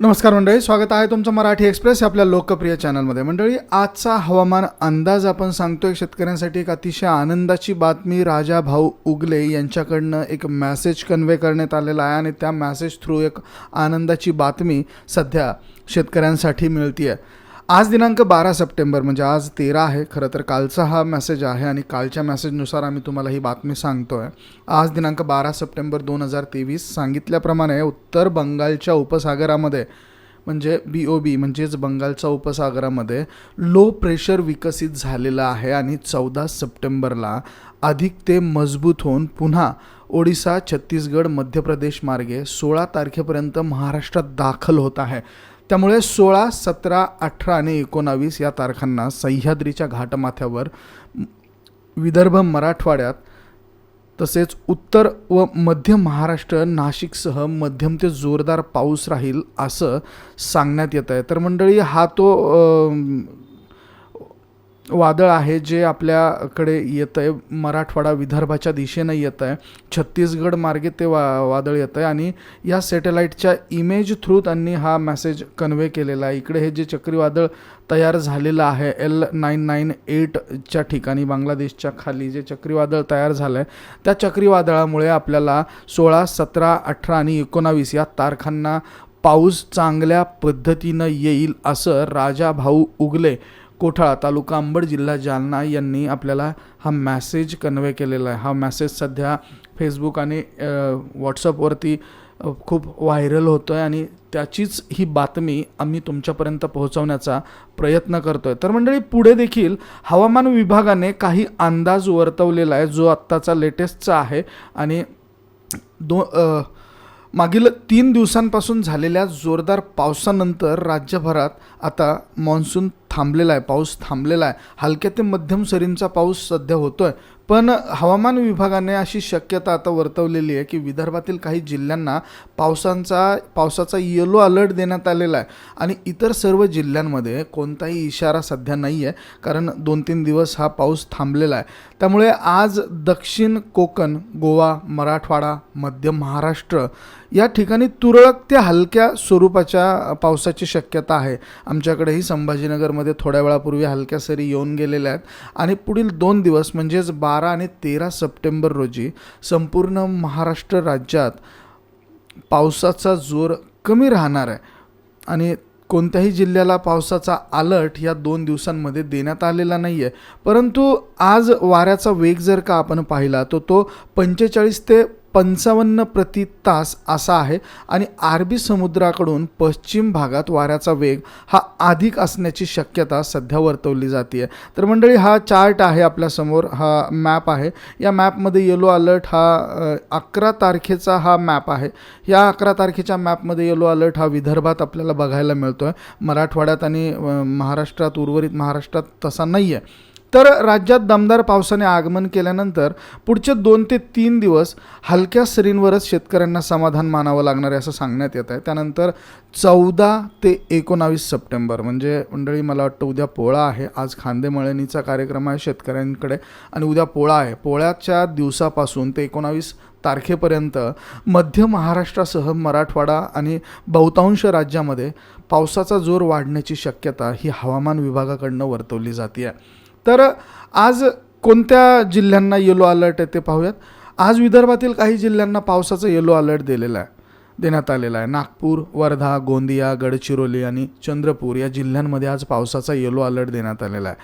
नमस्कार मंडळी स्वागत आहे तुमचं मराठी एक्सप्रेस आपल्या लोकप्रिय चॅनलमध्ये. मंडळी आजचा हवामान अंदाज आपण सांगतोय शेतकऱ्यांसाठी एक अतिशय आनंदाची बातमी राजा भाऊ उगले यांच्याकडनं एक मॅसेज कन्वे करण्यात आलेला आहे आणि त्या मॅसेज थ्रू एक आनंदाची बातमी सध्या शेतकऱ्यांसाठी मिळते आहे आज दिनांक बारा सप्टेंबर म्हणजे आज तेरा आहे. खरं तर कालचा हा मेसेज आहे आणि कालच्या मेसेजनुसार आम्ही तुम्हाला ही बातमी सांगतो आहे आज दिनांक बारा सप्टेंबर दोन हजार तेवीस सांगितल्याप्रमाणे उत्तर बंगालच्या उपसागरामध्ये म्हणजे बी ओ बी म्हणजेच बंगालच्या उपसागरामध्ये लो प्रेशर विकसित झालेलं आहे आणि चौदा सप्टेंबरला अधिक ते मजबूत होऊन पुन्हा ओडिसा छत्तीसगड मध्य प्रदेश मार्गे सोळा तारखेपर्यंत महाराष्ट्रात दाखल होत आहे. त्यामुळे सोळा सतरा अठरा आणि एकोणावीस या तारखांना सह्याद्रीच्या घाटमाथ्यावर विदर्भ मराठवाड्यात तसेच उत्तर व मध्य महाराष्ट्र नाशिकसह मध्यम ते जोरदार पाऊस राहील असं सांगण्यात येत आहे तर मंडळी हा तो वादळ आहे जे आपल्याकडे येतं आहे मराठवाडा विदर्भाच्या दिशेनं येतं आहे छत्तीसगड मार्गे ते वा वादळ येतं आहे आणि या सॅटेलाईटच्या इमेज थ्रू त्यांनी हा मेसेज कन्वे केलेला आहे. इकडे हे जे चक्रीवादळ तयार झालेलं आहे एल नाईन नाईन एटच्या ठिकाणी बांगलादेशच्या खाली जे चक्रीवादळ तयार झालं आहे त्या चक्रीवादळामुळे आपल्याला सोळा सतरा अठरा आणि एकोणावीस या तारखांना पाऊस चांगल्या पद्धतीनं येईल असं राजा भाऊ उगले कोठाळा तालुका अंबड जिल्हा जालना यांनी आपल्याला हा मॅसेज कन्वे केलेला आहे. हा मॅसेज सध्या फेसबुक आणि व्हॉट्सअपवरती खूप व्हायरल होतो आहे आणि त्याचीच ही बातमी आम्ही तुमच्यापर्यंत पोहोचवण्याचा प्रयत्न करतो आहे तर मंडळी पुढे देखील हवामान विभागाने काही अंदाज वर्तवलेला आहे जो आत्ताचा लेटेस्टचा आहे. आणि दो आ, मागील तीन दिवसांपासून झालेल्या जोरदार पावसानंतर राज्यभरात आता मान्सून थांबलेला आहे पाऊस थांबलेला आहे. हलक्या ते मध्यम सरींचा पाऊस सध्या होतो आहे पण हवामान विभागाने अशी शक्यता आता वर्तवलेली आहे की विदर्भातील काही जिल्ह्यांना पावसांचा पावसाचा येलो अलर्ट देण्यात आलेला आहे. आणि इतर सर्व जिल्ह्यांमध्ये कोणताही इशारा सध्या नाही आहे कारण दोन तीन दिवस हा पाऊस थांबलेला आहे. त्यामुळे आज दक्षिण कोकण गोवा मराठवाडा मध्य महाराष्ट्र या ठिकाणी तुरळक ते हलक्या स्वरूपाच्या पावसाची शक्यता आहे. आमच्याकडेही संभाजीनगरमध्ये थोड्या वेळापूर्वी हलक्या सरी येऊन गेलेल्या आहेत. आणि पुढील दोन दिवस म्हणजेच बारा बारा आणि तेरा सप्टेंबर रोजी संपूर्ण महाराष्ट्र राज्यात पावसाचा जोर कमी राहणार आहे. आणि कोणत्याही जिल्ह्याला पावसाचा अलर्ट या दोन दिवसांमध्ये देण्यात आलेला नाही आहे परंतु आज वाऱ्याचा वेग जर का आपण पाहिला तर तो पंचेचाळीस ते पंचावन्न प्रति तास असा आहे आणि अरबी समुद्राकडून पश्चिम भागात वाऱ्याचा वेग हा अधिक असण्याची शक्यता सध्या वर्तवली जाते आहे तर मंडळी हा चार्ट आहे आपल्यासमोर हा मॅप आहे. या मॅपमध्ये येलो अलर्ट हा अकरा तारखेचा हा मॅप आहे. या अकरा तारखेच्या मॅपमध्ये येलो अलर्ट हा विदर्भात आपल्याला बघायला मिळतो आहे मराठवाड्यात आणि महाराष्ट्रात उर्वरित महाराष्ट्रात तसा नाही आहे तर राज्यात दमदार पावसाने आगमन केल्यानंतर पुढचे दोन ते तीन दिवस हलक्या सरींवरच शेतकऱ्यांना समाधान मानावं लागणार आहे असं सांगण्यात येत आहे. त्यानंतर चौदा ते एकोणावीस सप्टेंबर म्हणजे मंडळी मला वाटतं उद्या पोळा आहे. आज खांदेमळणीचा कार्यक्रम आहे शेतकऱ्यांकडे आणि उद्या पोळा आहे. पोळ्याच्या दिवसापासून ते एकोणावीस तारखेपर्यंत मध्य महाराष्ट्रासह मराठवाडा आणि बहुतांश राज्यामध्ये पावसाचा जोर वाढण्याची शक्यता ही हवामान विभागाकडनं वर्तवली जाते आहे तर आज कोणत्या जिल्ह्यांना येलो अलर्ट आहे ते पाहूयात. आज विदर्भातील काही जिल्ह्यांना पावसाचा येलो अलर्ट दिलेला आहे देण्यात आलेला आहे. नागपूर वर्धा गोंदिया गडचिरोली आणि चंद्रपूर या जिल्ह्यांमध्ये आज पावसाचा येलो अलर्ट देण्यात आलेला आहे.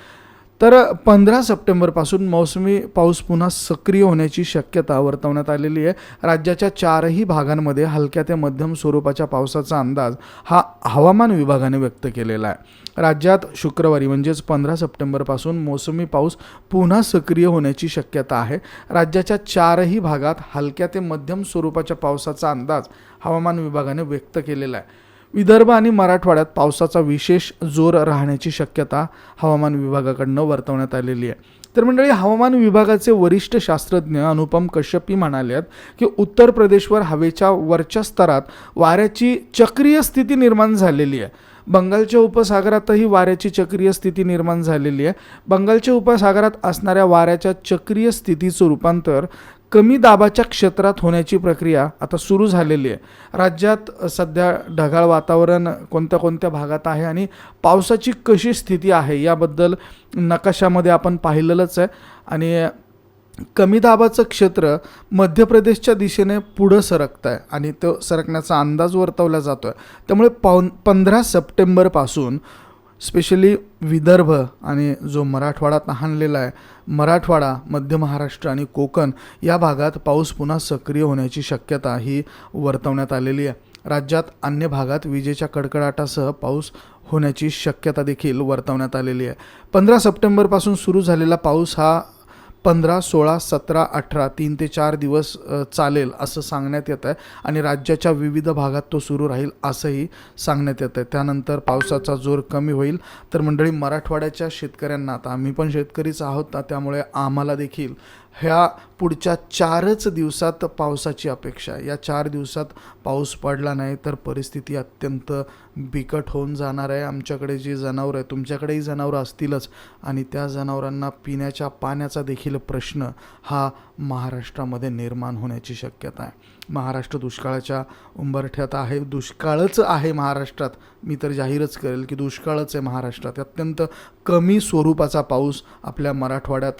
तर पंधरा सप्टेंबरपासून मोसमी पाऊस पुन्हा सक्रिय होण्याची शक्यता वर्तवण्यात आलेली आहे. राज्याच्या चारही भागांमध्ये हलक्या ते मध्यम स्वरूपाच्या पावसाचा अंदाज हा हवामान विभागाने व्यक्त केलेला आहे. राज्यात शुक्रवारी म्हणजेच पंधरा सप्टेंबरपासून मोसमी पाऊस पुन्हा सक्रिय होण्याची शक्यता आहे. राज्याच्या चारही भागात हलक्या ते मध्यम स्वरूपाच्या पावसाचा अंदाज हवामान विभागाने व्यक्त केलेला आहे. विदर्भ आणि मराठवाड्यात पावसाचा विशेष जोर राहण्याची शक्यता हवामान विभागाकडनं वर्तवण्यात आलेली आहे. तर मंडळी हवामान विभागाचे वरिष्ठ शास्त्रज्ञ अनुपम कश्यपी म्हणाले आहेत की उत्तर प्रदेशवर हवेच्या वरच्या स्तरात वाऱ्याची चक्रीय स्थिती निर्माण झालेली आहे. बंगालच्या उपसागरातही वाऱ्याची चक्रीय स्थिती निर्माण झालेली आहे. बंगालच्या उपसागरात असणाऱ्या वाऱ्याच्या चक्रीय स्थितीचं रूपांतर कमी दाबाच्या क्षेत्रात होण्याची प्रक्रिया आता सुरू झालेली आहे. राज्यात सध्या ढगाळ वातावरण कोणत्या कोणत्या भागात आहे आणि पावसाची कशी स्थिती आहे याबद्दल नकाशामध्ये आपण पाहिलेलंच आहे. आणि कमी दाबाचं क्षेत्र मध्य प्रदेशच्या दिशेने पुढं सरकत आहे आणि तो सरकण्याचा अंदाज वर्तवला जातो आहे त्यामुळे पाऊन पंधरा सप्टेंबरपासून स्पेशली विदर्भ आणि जो मराठवाडा तहानलेला आहे मराठवाडा मध्य महाराष्ट्र आणि कोकण या भागात पाऊस पुन्हा सक्रिय होण्याची शक्यता ही वर्तवण्यात आलेली आहे. राज्यात अन्य भागात विजेच्या कडकडाटासह पाऊस होण्याची शक्यता देखील वर्तवण्यात आलेली आहे. पंधरा सप्टेंबरपासून सुरू झालेला पाऊस हा पंधरा सोळा सतरा अठरा तीन ते चार दिवस चालेल असं सांगण्यात येत आहे आणि राज्याच्या विविध भागात तो सुरू राहील असंही सांगण्यात येतं आहे त्यानंतर पावसाचा जोर कमी होईल. तर मंडळी मराठवाड्याच्या शेतकऱ्यांना आता आम्ही पण शेतकरीच आहोत ना त्यामुळे आम्हाला देखील ह्या पुढच्या चारच दिवसात पावसाची अपेक्षा आहे. या चार दिवसात पाऊस पडला नाही तर परिस्थिती अत्यंत बिकट होऊन जाणार आहे. आमच्याकडे जी जनावरं आहे तुमच्याकडेही जनावरं असतीलच. आणि त्या जनावरांना पिण्याच्या पाण्याचा देखील प्रश्न हा महाराष्ट्रामध्ये निर्माण होण्याची शक्यता आहे. महाराष्ट्र दुष्काळाच्या उंबरठ्यात आहे. दुष्काळच आहे महाराष्ट्रात. मी तर जाहीरच करेल की दुष्काळच आहे महाराष्ट्रात. अत्यंत कमी स्वरूपाचा पाऊस आपल्या मराठवाड्यात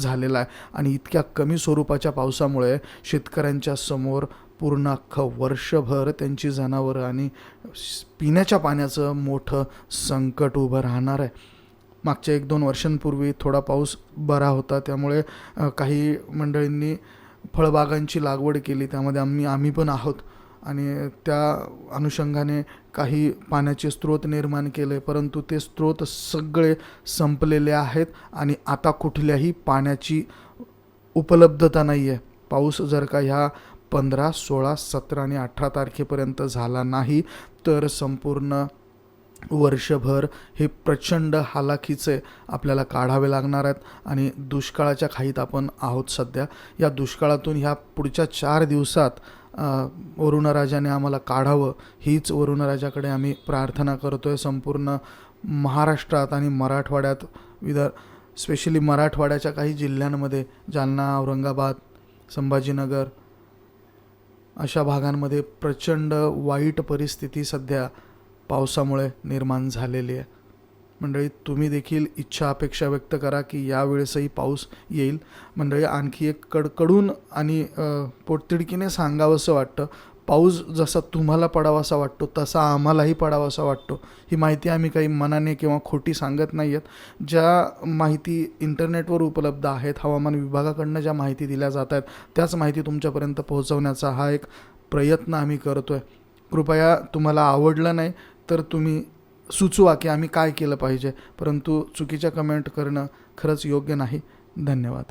झालेला आहे. आणि इतक्या कमी स्वरूपाच्या पावसामुळे शेतकऱ्यांच्या समोर पूर्ण अख्खं वर्षभर त्यांची जनावरं आणि पिण्याच्या पाण्याचं मोठं संकट उभं राहणार आहे. मागच्या एक दोन वर्षांपूर्वी थोडा पाऊस बरा होता. त्यामुळे काही मंडळींनी फळबागांची लागवड केली. त्यामध्ये आम्ही आम्ही पण आहोत. आणि त्या अनुषंगाने काही पाण्याचे स्रोत निर्माण केले परंतु ते स्रोत सगळे संपलेले आहेत आणि आता कुठल्याही पाण्याची उपलब्धता नाही आहे पाऊस जर का ह्या पंधरा सोळा सतरा आणि अठरा तारखेपर्यंत झाला नाही तर संपूर्ण वर्षभर हे प्रचंड हालाखीचे आपल्याला काढावे लागणार आहेत आणि दुष्काळाच्या खाईत आपण आहोत सध्या. या दुष्काळातून ह्या पुढच्या चार दिवसात वरुणराजाने आम्हाला काढावं हीच वरुणराजाकडे आम्ही प्रार्थना करतो आहे संपूर्ण महाराष्ट्रात आणि मराठवाड्यात विदर स्पेशली मराठवाड्याच्या काही जिल्ह्यांमध्ये जालना औरंगाबाद संभाजीनगर अशा भागांमध्ये प्रचंड वाईट परिस्थिती सध्या पावसामुळे निर्माण झालेली आहे. मंडळी तुम्ही देखील इच्छा अपेक्षा व्यक्त करा की यावेळेसही पाऊस येईल. मंडळी आणखी एक कडकडून आणि पोटतिडकीने सांगावंसं वाटतं. पाऊस जसा तुम्हाला पडावासा वाटतो तसा आम्हालाही पडावासा वाटतो. ही माहिती आम्ही काही मनाने किंवा खोटी सांगत नाही आहेत ज्या माहिती इंटरनेटवर उपलब्ध आहेत हवामान विभागाकडनं ज्या माहिती दिल्या जात आहेत त्याच माहिती तुमच्यापर्यंत पोहोचवण्याचा हा एक प्रयत्न आम्ही करतो आहे कृपया तुम्हाला आवडलं नाही तर तुम्ही सुचवा की आम्ही काय केलं पाहिजे. परंतु चुकीच्या कमेंट करणं खरंच योग्य नाही. धन्यवाद.